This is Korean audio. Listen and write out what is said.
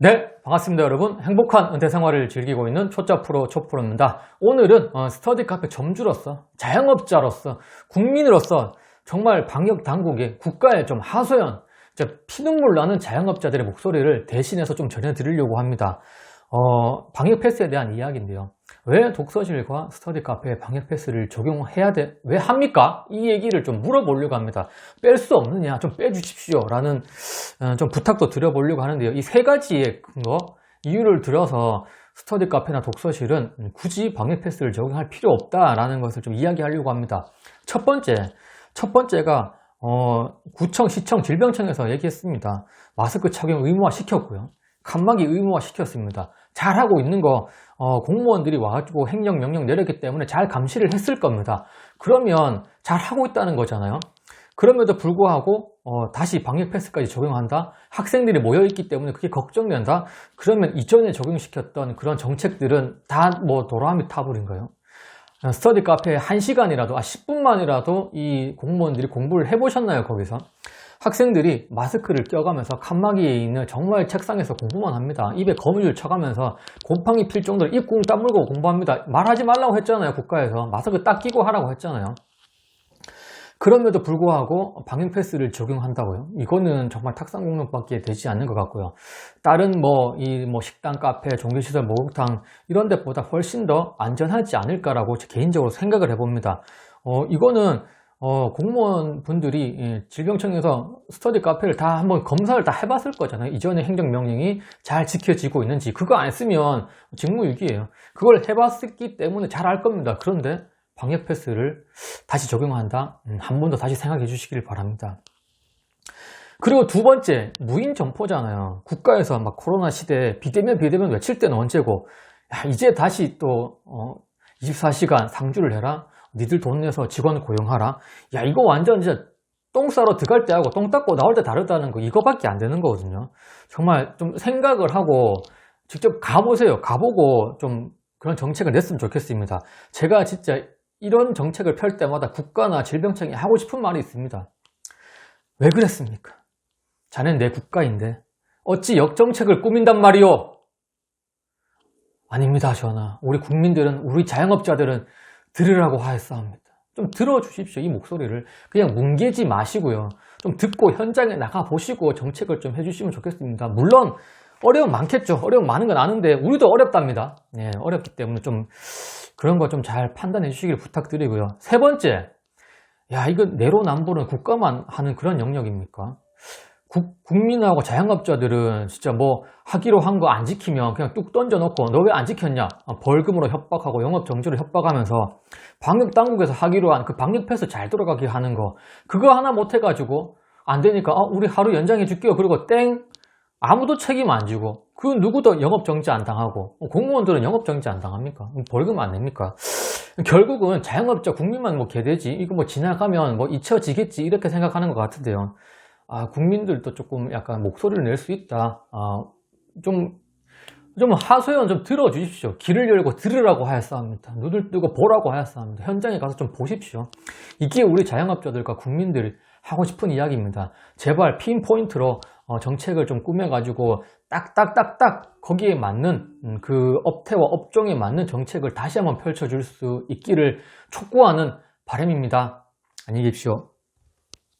네, 반갑습니다, 여러분. 행복한 은퇴 생활을 즐기고 있는 초짜 프로 초프로입니다. 오늘은 어, 스터디 카페 점주로서, 자영업자로서, 국민으로서 정말 방역 당국의 국가에 좀 하소연, 피눈물 나는 자영업자들의 목소리를 대신해서 좀 전해드리려고 합니다. 어, 방역 패스에 대한 이야기인데요. 왜 독서실과 스터디 카페에 방역 패스를 적용해야 돼? 왜 합니까? 이 얘기를 좀 물어보려고 합니다. 뺄 수 없느냐? 좀 빼주십시오. 라는 어, 좀 부탁도 드려보려고 하는데요. 이 세 가지의 근거, 이유를 들어서 스터디 카페나 독서실은 굳이 방역 패스를 적용할 필요 없다라는 것을 좀 이야기하려고 합니다. 첫 번째, 첫 번째가 어, 구청, 시청, 질병청에서 얘기했습니다. 마스크 착용 의무화 시켰고요. 칸막이 의무화 시켰습니다. 잘하고 있는 거 어, 공무원들이 와가지고 행정 명령 내렸기 때문에 잘 감시를 했을 겁니다. 그러면 잘하고 있다는 거잖아요. 그럼에도 불구하고 어, 다시 방역 패스까지 적용한다. 학생들이 모여 있기 때문에 그게 걱정된다. 그러면 이전에 적용시켰던 그런 정책들은 다 뭐 도라미 타버린 거예요. 스터디 카페에 1시간이라도, 아, 10분만이라도 이 공무원들이 공부를 해보셨나요, 거기서? 학생들이 마스크를 껴가면서 칸막이에 있는 정말 책상에서 공부만 합니다. 입에 거미줄 쳐가면서 곰팡이 필 정도로 입궁 다물고 공부합니다. 말하지 말라고 했잖아요, 국가에서. 마스크 딱 끼고 하라고 했잖아요. 그럼에도 불구하고 방역 패스를 적용한다고요? 이거는 정말 탁상 공론밖에 되지 않는 것 같고요. 다른 뭐, 이뭐 식당, 카페, 종교시설, 목욕탕 이런 데보다 훨씬 더 안전하지 않을까라고 개인적으로 생각을 해봅니다. 어, 이거는 어, 공무원 분들이 예, 질병청에서 스터디 카페를 다 한번 검사를 다 해봤을 거잖아요. 이전에 행정명령이 잘 지켜지고 있는지. 그거 안 쓰면 직무유기예요. 그걸 해봤기 때문에 잘 알 겁니다. 그런데 방역 패스를 다시 적용한다? 음, 한번 더 다시 생각해 주시길 바랍니다. 그리고 두 번째, 무인 점포잖아요. 국가에서 막 코로나 시대에 비대면 비대면 외칠 때는 언제고, 야, 이제 다시 또, 어, 24시간 상주를 해라? 니들 돈 내서 직원 고용하라? 야, 이거 완전 진짜 똥 싸러 들어갈 때 하고 똥 닦고 나올 때 다르다는 거, 이거밖에 안 되는 거거든요. 정말 좀 생각을 하고 직접 가보세요. 가보고 좀 그런 정책을 냈으면 좋겠습니다. 제가 진짜 이런 정책을 펼 때마다 국가나 질병청이 하고 싶은 말이 있습니다. 왜 그랬습니까? 자넨 내 국가인데 어찌 역정책을 꾸민단 말이오? 아닙니다, 전하. 우리 국민들은, 우리 자영업자들은 들으라고 하였사옵니다. 좀 들어주십시오, 이 목소리를. 그냥 뭉개지 마시고요. 좀 듣고 현장에 나가 보시고 정책을 좀 해주시면 좋겠습니다. 물론, 어려움 많겠죠. 어려움 많은 건 아는데, 우리도 어렵답니다. 예, 어렵기 때문에 좀 그런 거 좀 잘 판단해 주시길 부탁드리고요. 세 번째, 야, 이거 내로남불은 국가만 하는 그런 영역입니까? 국, 민하고 자영업자들은 진짜 뭐 하기로 한 거 안 지키면 그냥 뚝 던져놓고 너 왜 안 지켰냐? 어, 벌금으로 협박하고 영업 정지로 협박하면서 방역 당국에서 하기로 한 그 방역 패스 잘 돌아가게 하는 거 그거 하나 못 해가지고 안 되니까 어, 우리 하루 연장해 줄게요. 그리고 땡 아무도 책임 안 지고 그 누구도 영업 정지 안 당하고 뭐 공무원들은 영업 정지 안 당합니까? 벌금 안 냅니까? 결국은 자영업자 국민만 뭐 개되지 이거 뭐 지나가면 뭐 잊혀지겠지 이렇게 생각하는 것 같은데요. 아, 국민들도 조금 약간 목소리를 낼 수 있다. 아, 좀, 좀 하소연 좀 들어주십시오. 길을 열고 들으라고 하였사옵니다. 눈을 뜨고 보라고 하였사옵니다. 현장에 가서 좀 보십시오. 이게 우리 자영업자들과 국민들이 하고 싶은 이야기입니다. 제발 핀 포인트로 어, 정책을 좀 꾸며가지고 딱딱딱딱 거기에 맞는 음, 그 업태와 업종에 맞는 정책을 다시 한번 펼쳐줄 수 있기를 촉구하는 바람입니다. 안녕히 계십시오.